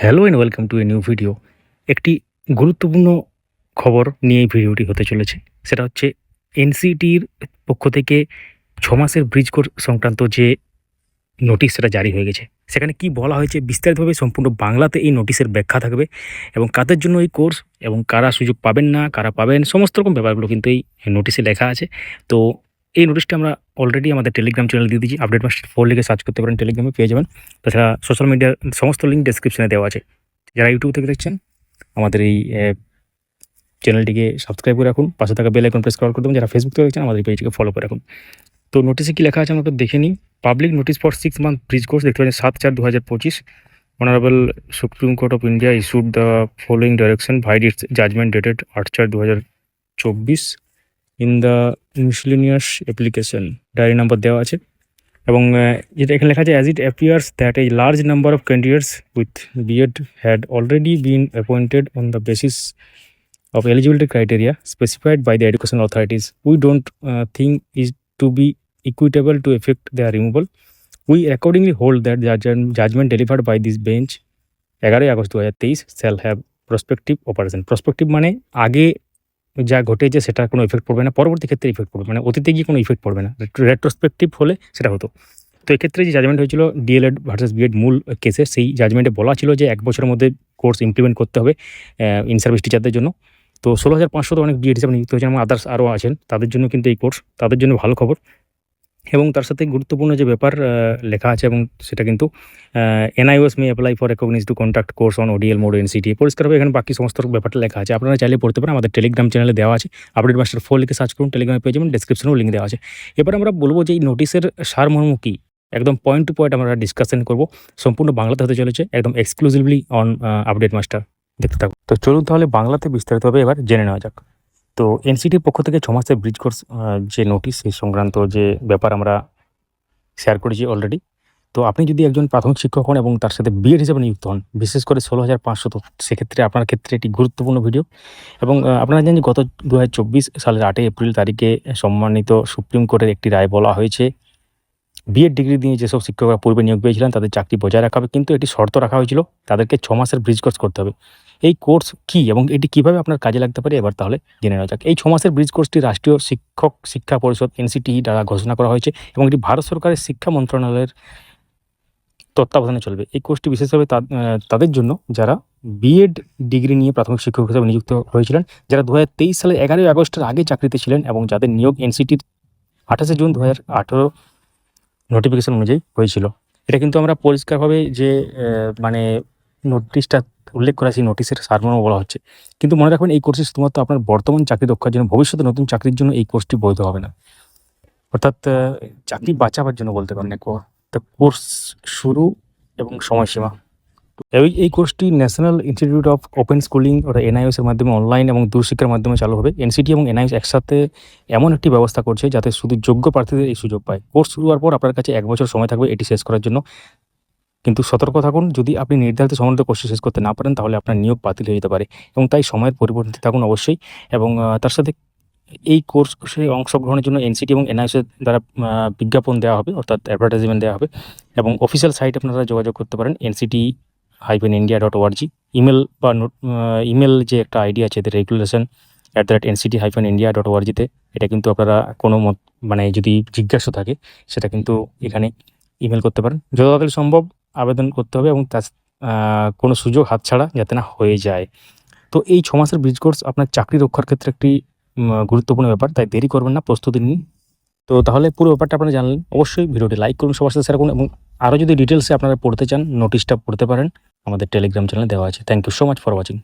Hello and welcome to a new video একটি গুরুত্বপূর্ণ খবর নিয়ে এই ভিডিওটি হতে চলেছে। সেটা হচ্ছে এনসিটির পক্ষ থেকে ছ মাসের ব্রিজ কোর্স সংক্রান্ত যে নোটিশ সেটা জারি হয়ে গেছে। সেখানে কি বলা হয়েছে বিস্তারিতভাবে সম্পূর্ণ বাংলাতে এই নোটিশের ব্যাখ্যা থাকবে এবং কাদের জন্য এই কোর্স এবং কারা সুযোগ পাবেন না, কারা পাবেন, সমস্ত রকম ব্যাপারগুলো কিন্তু এই নোটিশে লেখা আছে। তো এই নোটিশটা আমরা অলরেডি আমাদের টেলিগ্রাম চ্যানেল দিয়ে দিচ্ছি আপডেট মাস্টার ফোর লিখে সার্চ করতে পারেন টেলিগ্রামে পেয়ে যাবেন। তাছাড়া সোশ্যাল মিডিয়ার সমস্ত লিঙ্ক ডেসক্রিপশনে দেওয়া আছে। যারা ইউটিউব থেকে দেখছেন, আমাদের এই চ্যানেলটিকে সাবস্ক্রাইব করে রাখুন। পাশে থাকা বেল আইকন প্রেস কল করে যারা ফেসবুক থেকে দেখছেন, আমাদের পেজটিকে ফলো করে রাখুন। তো নোটিশে কি লেখা আছে আমরা একটু দেখে নিই। Public notice for six month bridge course দেখতে পাচ্ছেন সাত চার দু হাজার পঁচিশ। Honourable supreme court of India issued the following direction vide its judgment dated আট চার দু হাজার চব্বিশ। In the miscellaneous application diary number দেওয়া আছে। এবং যেটা এখানে লেখা আছে অ্যাজ ইট অ্যাপিয়ার্স দ্যাট এই large number of candidates with BEd had already been appointed on the basis of eligibility criteria specified by the education authorities we don't think is to be equitable to effect their removal we accordingly hold that judgment delivered by this bench এগারোই August দু হাজার তেইশ shall have prospective operation prospective মানে আগে যা ঘটেছে সেটা কোনো ইফেক্ট পড়বে না। পরবর্তী ক্ষেত্রে ইফেক্ট পড়বে। মানে অতীতে গিয়ে কোনো ইফেক্ট পড়বে না। রেট্রোস্পেক্টিভ হলে সেটা হতো। তো এক্ষেত্রে যে জাজমেন্ট হয়েছিল ডিএলএড ভার্সেস বিএড মূল কেসে সেই জাজমেন্টে বলা ছিল যে এক বছরের মধ্যে কোর্স ইমপ্লিমেন্ট করতে হবে ইন সার্ভিস টিচারদের জন্য। তো ষোলো হাজার পাঁচশো তো অনেক বিএড হিসাবে নিযুক্ত হয়েছেন এবং আদার্স আরও আছেন। তাদের জন্য কিন্তু এই কোর্স তাদের জন্য ভালো খবর। এবং তার সাথে গুরুত্বপূর্ণ যে ব্যাপার লেখা আছে এবং সেটা কিন্তু NIOS may apply for recognise to contact course on ODL mode NCT পরিষ্কারভাবে এখানে বাকি সমস্ত ব্যাপারটা লেখা আছে। আপনারা চাইলে পড়তে পারেন। আমাদের টেলিগ্রাম চ্যানেলে দেওয়া আছে। আপডেট মাস্টার ফোর লিখে সার্চ করুন। টেলিগ্রামে পেয়ে যাবেন। ডিসক্রিপশনেও লিঙ্ক দেওয়া আছে। এবার আমরা বলব যে এই নোটিশের সারমর্ম কী? একদম পয়েন্ট টু পয়েন্ট আমরা ডিসকাশন করব। সম্পূর্ণ বাংলাতে হতে চলেছে। একদম এক্সক্লুসিভলি অন আপডেট মাস্টার দেখতে থাকুন। তো চলুন তাহলে বাংলাতে বিস্তারিতভাবে এবার জেনে নেওয়া যাক। তো এনসিটির পক্ষ থেকে ছ মাসের ব্রিজ কোর্স যে নোটিশ সেই সংক্রান্ত যে ব্যাপার আমরা শেয়ার করেছি অলরেডি তো আপনি যদি একজন প্রাথমিক শিক্ষক হন এবং তার সাথে বিএড হিসেবে নিযুক্ত হন, বিশেষ করে ষোলো হাজার পাঁচশো, তো সেক্ষেত্রে আপনার ক্ষেত্রে এটি গুরুত্বপূর্ণ ভিডিও এবং আপনারা জানেন গত দু হাজার চব্বিশ সালের আটই এপ্রিল তারিখে সম্মানিত সুপ্রিম কোর্টের একটি রায় বলা হয়েছে। বিএড ডিগ্রি দিয়ে যেসব শিক্ষকরা পূর্বে নিয়োগ পেয়েছিলেন, তাদের চাকরি বজায় রাখা হবে। কিন্তু এটি শর্ত রাখা হয়েছিল, তাদেরকে ছ মাসের ব্রিজ কোর্স করতে হবে। এই কোর্স কি এবং এটি কীভাবে আপনার কাজে লাগতে পারে? এবার তাহলে জেনে নেওয়া যাক। এই ছ মাসের ব্রিজ কোর্সটি রাষ্ট্রীয় শিক্ষক শিক্ষা পরিষদ, এনসিটি দ্বারা ঘোষণা করা হয়েছে এবং এটি ভারত সরকারের শিক্ষা মন্ত্রণালয়ের তত্ত্বাবধানে চলবে। এই কোর্সটি বিশেষভাবে তাদের জন্য যারা বিএড ডিগ্রি নিয়ে প্রাথমিক শিক্ষক হিসেবে নিযুক্ত হয়েছিলেন, যারা দু হাজার তেইশ সালে এগারোই আগস্টের আগে চাকরিতে ছিলেন এবং যাদের নিয়োগ এনসিটির আঠাশে জুন দু হাজার আঠেরো নোটিফিকেশন অনুযায়ী হয়েছিল। এটা কিন্তু আমরা পরিষ্কারভাবে যে মানে নোটিশটা উল্লেখ করা সেই নোটিশের সারমর্ম বলা হচ্ছে। কিন্তু মনে রাখবেন, এই কোর্সটি শুধুমাত্র আপনার বর্তমান চাকরি রক্ষার জন্য, ভবিষ্যতে নতুন চাকরির জন্য এই কোর্সটি বৈধ হবে না। অর্থাৎ চাকরি বাঁচাবার জন্য বলতে পারেন তা কোর্স শুরু এবং সময়সীমা। এই এই কোর্সটি National Institute of Open Schooling ওটা এনআইএস এর মাধ্যমে অনলাইন এবং দূরশিক্ষার মাধ্যমে চালু হবে। এনসিটি এবং এনআইএস একসাথে এমন একটি ব্যবস্থা করছে যাতে শুধু যোগ্য প্রার্থীদের এই সুযোগ পায়। কোর্স শুরু হওয়ার পর আপনার কাছে এক বছর সময় থাকবে এটি শেষ করার জন্য। কিন্তু সতর্ক থাকুন, যদি আপনি নির্ধারিত সময়ের মধ্যে কোর্স শেষ করতে না পারেন, তাহলে আপনার নিয়োগ বাতিল হয়ে যেতে পারে এবং তাই সময়ের পরিবর্তন থাকুন অবশ্যই এবং তার সাথে এই কোর্সে অংশগ্রহণের জন্য এনসিটি এবং এনআইএসের দ্বারা বিজ্ঞাপন দেওয়া হবে, অর্থাৎ অ্যাডভার্টাইজমেন্ট দেওয়া হবে এবং অফিসিয়াল সাইটে আপনারা যোগাযোগ করতে পারেন NCT hyphen India dot ORG email বা ইমেল যে একটা আইডি আছে এদের regulation at the rate NCT hyphen India dot ওআরজিতে এটা কিন্তু আপনারা কোনো মত মানে যদি জিজ্ঞাসা থাকে, সেটা কিন্তু এখানে ইমেল করতে পারেন। যত তাড়াতাড়ি সম্ভব আবেদন করতে হবে এবং তার কোনো সুযোগ হাতছাড়া যাতে না হয়ে যায়। তো এই ছ মাসের ব্রিজ কোর্স আপনার চাকরি রক্ষার ক্ষেত্রে একটি গুরুত্বপূর্ণ ব্যাপার, তাই দেরি করবেন না, প্রস্তুতি নিন। তো তাহলে পুরো ব্যাপারটা আপনারা জানলেন। অবশ্যই ভিডিওটি লাইক করুন, সবার সাথে শেয়ার করুন এবং আরও যদি ডিটেলসে আপনারা পড়তে চান নোটিশটা পড়তে পারেন। আমাদের টেলিগ্রাম চ্যানেলে দেওয়া আছে। Thank you so much for watching